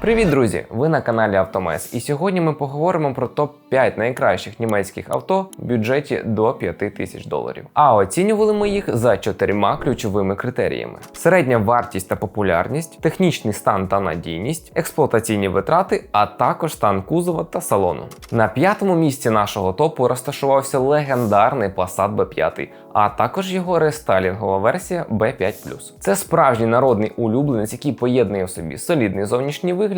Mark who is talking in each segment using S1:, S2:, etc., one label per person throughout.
S1: Привіт, друзі! Ви на каналі Автомес. І сьогодні ми поговоримо про топ-5 найкращих німецьких авто в бюджеті до 5 тисяч доларів. А оцінювали ми їх за чотирма ключовими критеріями: середня вартість та популярність, технічний стан та надійність, експлуатаційні витрати, а також стан кузова та салону. На п'ятому місці нашого топу розташувався легендарний Passat B5, а також його рестайлінгова версія B5 Це справжній народний улюбленець, який поєднує в собі солідний зовнішній вигляд,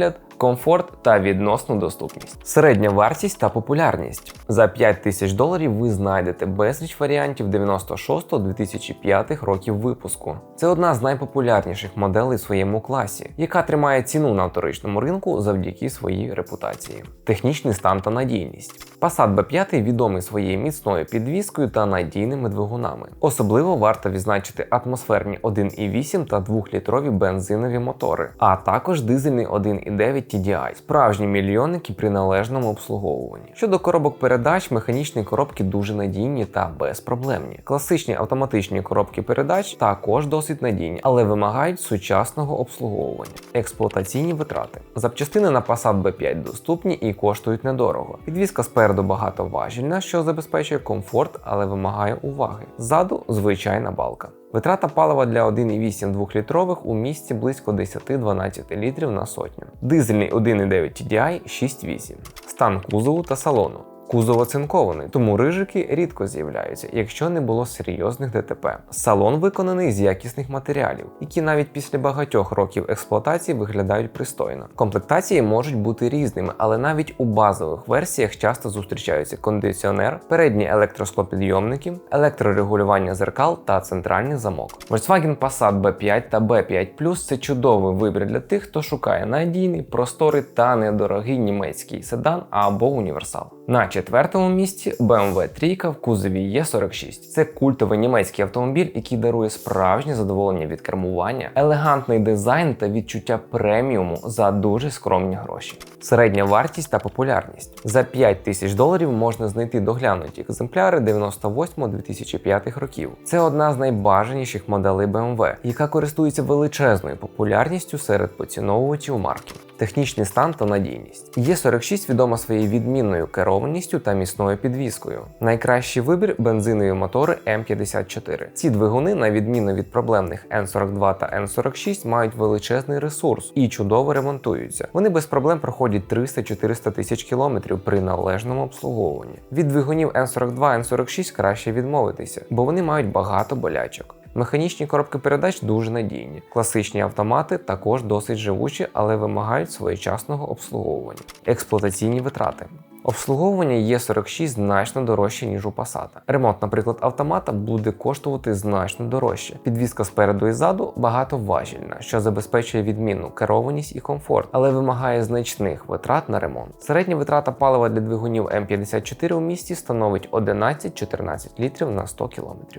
S1: комфорт та відносну доступність. Середня вартість та популярність. За 5 тисяч доларів ви знайдете безліч варіантів 96-2005 років випуску. Це одна з найпопулярніших моделей в своєму класі, яка тримає ціну на вторичному ринку завдяки своїй репутації. Технічний стан та надійність. Passat B5 відомий своєю міцною підвіскою та надійними двигунами. Особливо варто відзначити атмосферні 1,8 та 2-літрові бензинові мотори, а також дизельний 1,9 TDI, справжні мільйонники при належному обслуговуванні. Щодо коробок передач, механічні коробки дуже надійні та безпроблемні. Класичні автоматичні коробки передач також досить надійні, але вимагають сучасного обслуговування. Експлуатаційні витрати. Запчастини на Passat B5 доступні і коштують недорого. Підвізка спереду багатоважільна, що забезпечує комфорт, але вимагає уваги. Ззаду звичайна балка. Витрата палива для 1,8 2-літрових у місті близько 10-12 літрів на сотню. Дизельний 1,9 TDI 6,8. Стан кузову та салону. Кузов оцинкований, тому рижики рідко з'являються, якщо не було серйозних ДТП. Салон виконаний з якісних матеріалів, які навіть після багатьох років експлуатації виглядають пристойно. Комплектації можуть бути різними, але навіть у базових версіях часто зустрічаються кондиціонер, передні електросклопідйомники, електрорегулювання зеркал та центральний замок. Volkswagen Passat B5 та B5 це чудовий вибір для тих, хто шукає надійний, просторий та недорогий німецький седан або універсал. На четвертому місці BMW 3 в кузові E46. Це культовий німецький автомобіль, який дарує справжнє задоволення від кермування, елегантний дизайн та відчуття преміуму за дуже скромні гроші. Середня вартість та популярність. За 5 тисяч доларів можна знайти доглянуті екземпляри 98-2005 років. Це одна з найбажаніших моделей BMW, яка користується величезною популярністю серед поціновувачів марки. Технічний стан та надійність. Є46 відома своєю відмінною керованістю та міцною підвіскою. Найкращий вибір бензинові мотори М54. Ці двигуни, на відміну від проблемних N42 та N46, мають величезний ресурс і чудово ремонтуються. Вони без проблем проходять 300-400 тисяч кілометрів при належному обслуговуванні. Від двигунів N42 N46 краще відмовитися, бо вони мають багато болячок. Механічні коробки передач дуже надійні. Класичні автомати також досить живучі, але вимагають своєчасного обслуговування. Експлуатаційні витрати. Обслуговування Є46 значно дорожче, ніж у Passat. Ремонт, наприклад, автомата буде коштувати значно дорожче. Підвізка спереду і ззаду багатоважільна, що забезпечує відмінну керованість і комфорт, але вимагає значних витрат на ремонт. Середня витрата палива для двигунів М54 у місті становить 11-14 літрів на 100 км.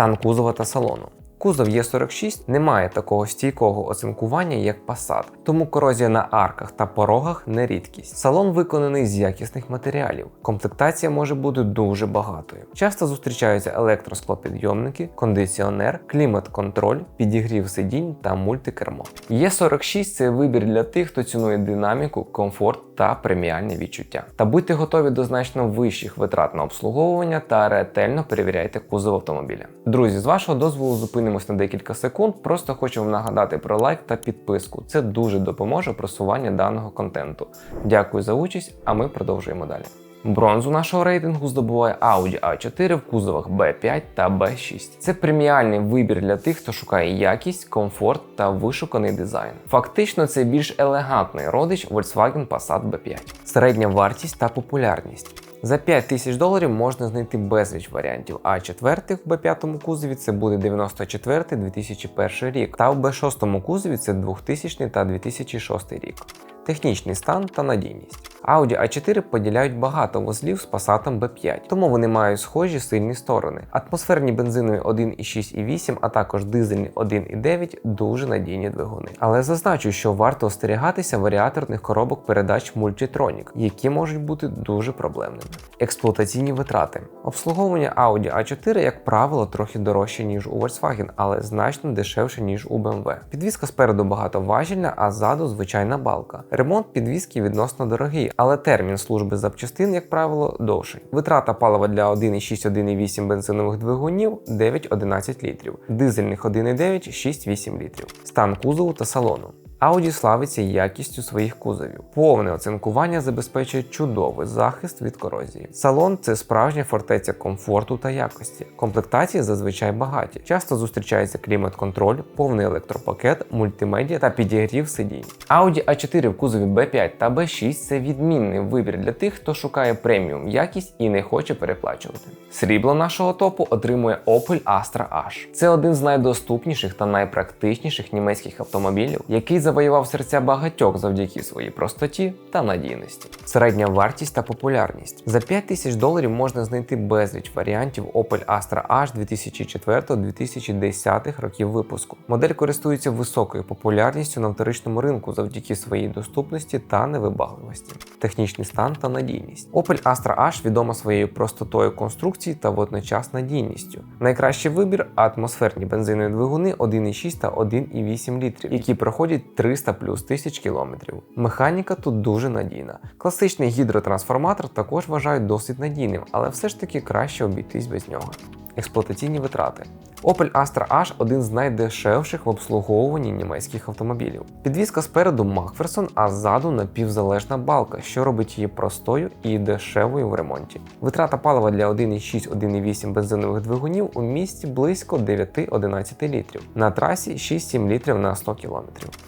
S1: Стан кузова та салону. Кузов Є46 не має такого стійкого оцинкування, як Passat, тому корозія на арках та порогах не рідкість. Салон виконаний з якісних матеріалів. Комплектація може бути дуже багатою. Часто зустрічаються електросклопідйомники, кондиціонер, клімат-контроль, підігрів сидінь та мультикермо. Є46 це вибір для тих, хто цінує динаміку, комфорт та преміальні відчуття. Та будьте готові до значно вищих витрат на обслуговування та ретельно перевіряйте кузов автомобіля. Друзі, з вашого дозволу зупинимось на декілька секунд. Просто хочу вам нагадати про лайк та підписку. Це дуже допоможе просуванню даного контенту. Дякую за участь, а ми продовжуємо далі. Бронзу нашого рейтингу здобуває Audi A4 в кузовах B5 та B6. Це преміальний вибір для тих, хто шукає якість, комфорт та вишуканий дизайн. Фактично, це більш елегантний родич Volkswagen Passat B5. Середня вартість та популярність. За 5 тисяч доларів можна знайти безліч варіантів. А четвертих в Б5 кузові це буде 94-2001 рік, та в Б6 кузові це 2000 та 2006 рік. Технічний стан та надійність. Audi A4 поділяють багато вузлів з Passat B5, тому вони мають схожі сильні сторони. Атмосферні бензинові 1,6 і 8, а також дизельні 1,9 дуже надійні двигуни. Але зазначу, що варто остерігатися варіаторних коробок передач Multitronic, які можуть бути дуже проблемними. Експлуатаційні витрати. Обслуговування Audi A4, як правило, трохи дорожче, ніж у Volkswagen, але значно дешевше, ніж у BMW. Підвізка спереду багатоважільна, а ззаду звичайна балка. Ремонт підвізки відносно дорогий, але термін служби запчастин, як правило, довший. Витрата палива для 1,6-1,8 бензинових двигунів 9-11 літрів, дизельних 1,9 6-8 літрів. Стан кузову та салону. Audi славиться якістю своїх кузовів. Повне оцинкування забезпечує чудовий захист від корозії. Салон це справжня фортеця комфорту та якості. Комплектації зазвичай багаті. Часто зустрічається клімат-контроль, повний електропакет, мультимедіа та підігрів сидінь. Audi A4 в кузові B5 та B6 це відмінний вибір для тих, хто шукає преміум якість і не хоче переплачувати. Срібло нашого топу отримує Opel Astra H. Це один з найдоступніших та найпрактичніших німецьких автомобілів, який завоював серця багатьох завдяки своїй простоті та надійності. Середня вартість та популярність. За 5 тисяч доларів можна знайти безліч варіантів Opel Astra H 2004-2010 років випуску. Модель користується високою популярністю на вторичному ринку завдяки своїй доступності та невибагливості, технічний стан та надійність. Opel Astra H відома своєю простотою конструкції та водночас надійністю. Найкращий вибір атмосферні бензинові двигуни 1,6 та 1,8 літрів, які проходять 300 плюс тисяч кілометрів. Механіка тут дуже надійна. Класичний гідротрансформатор також вважають досить надійним, але все ж таки краще обійтись без нього. Експлуатаційні витрати. Opel Astra H один з найдешевших в обслуговуванні німецьких автомобілів. Підвізка спереду Макферсон, а ззаду напівзалежна балка, що робить її простою і дешевою в ремонті. Витрата палива для 1,6-1,8 бензинових двигунів у місті близько 9-11 літрів, на трасі 6-7 літрів на 100 км.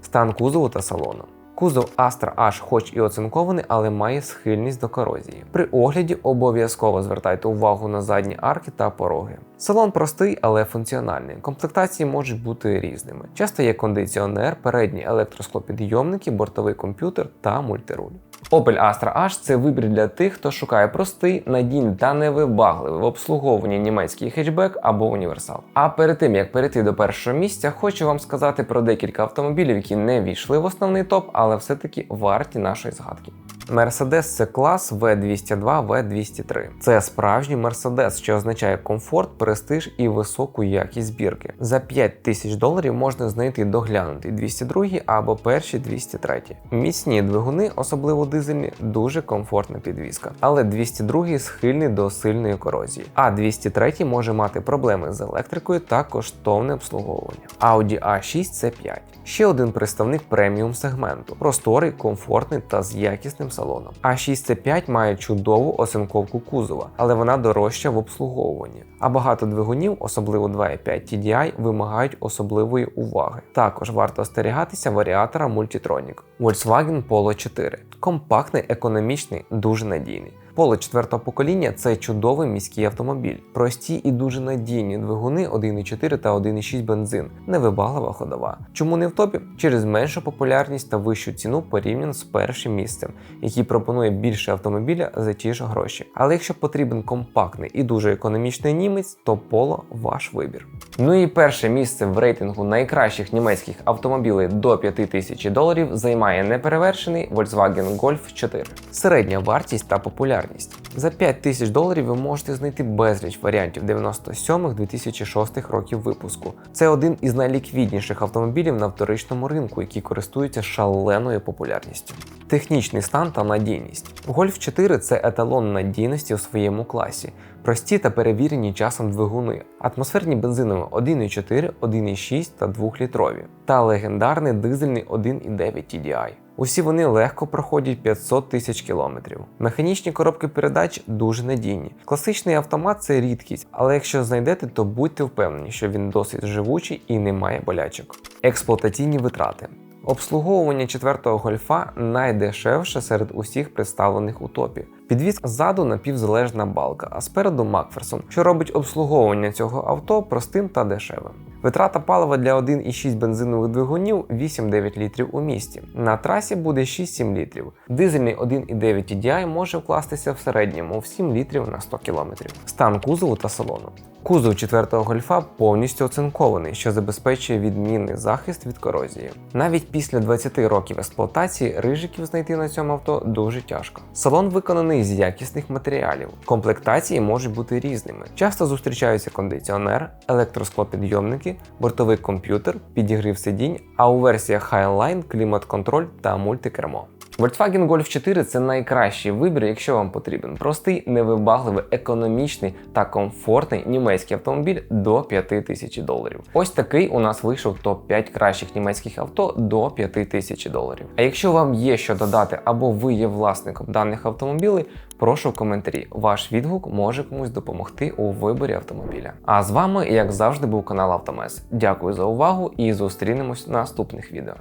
S1: Стан кузову та салону. Кузов Astra H хоч і оцинкований, але має схильність до корозії. При огляді обов'язково звертайте увагу на задні арки та пороги. Салон простий, але функціональний. Комплектації можуть бути різними. Часто є кондиціонер, передні електросклопідйомники, бортовий комп'ютер та мультируль. Opel Astra H це вибір для тих, хто шукає простий, надійний та невибагливий в обслуговуванні німецький хетчбек або універсал. А перед тим як перейти до першого місця, хочу вам сказати про декілька автомобілів, які не війшли в основний топ, але все-таки варті нашої згадки. Mercedes це клас V202, V203. Це справжній Mercedes, що означає комфорт, престиж і високу якість збірки. За 5 тисяч доларів можна знайти доглянутий 202 або перші 203. Міцні двигуни, особливо дизельні, дуже комфортна підвізка. Але 202 схильний до сильної корозії, а 203 може мати проблеми з електрикою та коштовне обслуговування. Audi A6 це 5. Ще один представник преміум сегменту, просторий, комфортний та з якісним салоном. А6C5 має чудову осинковку кузова, але вона дорожча в обслуговуванні. А багато двигунів, особливо 2.5 TDI, вимагають особливої уваги. Також варто остерігатися варіатора Multitronic. Volkswagen Polo 4. Компактний, економічний, дуже надійний. Поло четвертого покоління це чудовий міський автомобіль, прості і дуже надійні двигуни 1,4 та 1,6 бензин, невибаглива ходова. Чому не в топі? Через меншу популярність та вищу ціну порівняно з першим місцем, який пропонує більше автомобіля за ті ж гроші. Але якщо потрібен компактний і дуже економічний німець, то Поло ваш вибір. Ну і перше місце в рейтингу найкращих німецьких автомобілів до 5000 доларів займає неперевершений Volkswagen Golf 4. Середня вартість та популярність безкарність. За 5 тисяч доларів ви можете знайти безліч варіантів 97-2006 років випуску. Це один із найліквідніших автомобілів на вторичному ринку, який користується шаленою популярністю. Технічний стан та надійність. Golf 4 це еталон надійності у своєму класі, прості та перевірені часом двигуни, атмосферні бензинові 1,4, 1,6 та 2-літрові, та легендарний дизельний 1,9 TDI. Усі вони легко проходять 500 тисяч кілометрів. Механічні коробки передач дуже надійні. Класичний автомат це рідкість, але якщо знайдете, то будьте впевнені, що він досить живучий і не має болячок. Експлуатаційні витрати. Обслуговування четвертого гольфа найдешевше серед усіх представлених у топі. Підвіз ззаду напівзалежна балка, а спереду Макферсон, що робить обслуговування цього авто простим та дешевим. Витрата палива для 1,6 бензинових двигунів 8-9 літрів у місті. На трасі буде 6-7 літрів. Дизельний 1,9 TDI може вкластися в середньому в 7 літрів на 100 км. Стан кузову та салону. Кузов четвертого гольфа повністю оцинкований, що забезпечує відмінний захист від корозії. Навіть після 20 років експлуатації рижиків знайти на цьому авто дуже тяжко. Салон виконаний з якісних матеріалів. Комплектації можуть бути різними. Часто зустрічаються кондиціонер, електросклопідйомники, бортовий комп'ютер, підігрів сидінь, а у версіях Highline клімат-контроль та мультикермо. Volkswagen Golf 4 це найкращий вибір, якщо вам потрібен простий, невибагливий, економічний та комфортний німецький автомобіль до 5000 доларів. Ось такий у нас вийшов топ-5 кращих німецьких авто до 5000 доларів. А якщо вам є що додати або ви є власником даних автомобілів, прошу в коментарі. Ваш відгук може комусь допомогти у виборі автомобіля. А з вами, як завжди, був канал Автомес. Дякую за увагу і зустрінемось в наступних відео.